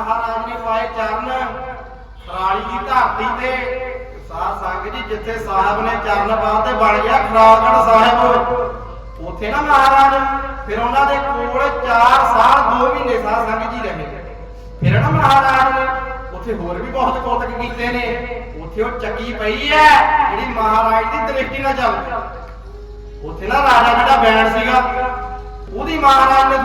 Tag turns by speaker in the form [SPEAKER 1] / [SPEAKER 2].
[SPEAKER 1] ਮਹਾਰਾਜ ਨੇ ਪਾਏ ਚਰਨ। ਰਾਲੀ ਦੀ ਧਰਤੀ ਤੇ ਸਾਧ ਸੰਗਤ ਜੀ, ਜਿੱਥੇ ਸਾਹਿਬ ਨੇ ਚਰਨ ਪਾਤੇ ਬਣ ਗਿਆ ਖਰਾਗੜ ਸਾਹਿਬ। ਉੱਥੇ ਨਾ ਮਹਾਰਾਜ, ਫਿਰ ਉਹਨਾਂ ਦੇ ਕੋਲ 4 ਸਾਲ 2 ਮਹੀਨੇ ਸਾਧ ਸੰਗਤ ਜੀ ਰਹੇ। ਫਿਰ ਨਾ ਮਹਾਰਾਜ ਨੇ ਉੱਥੇ ਹੋਰ ਵੀ ਬਹੁਤ ਕੋਤਕ ਕੀਤੇ ਨੇ। ਉੱਥੇ ਉਹ ਚੱਕੀ ਪਈ ਹੈ, ਜਿਹੜੀ ਮਹਾਰਾਜ ਦੀ ਦ੍ਰਿਸ਼ਟੀ ਨਾਲ ਚੱਲਦੀ ਉੱਥੇ ਨਾ ਰਾਜਾ ਜਿਹੜਾ ਬੈਣ ਸੀਗਾ, ਉਹਦੀ ਮਹਾਰਾਜ ਨੇ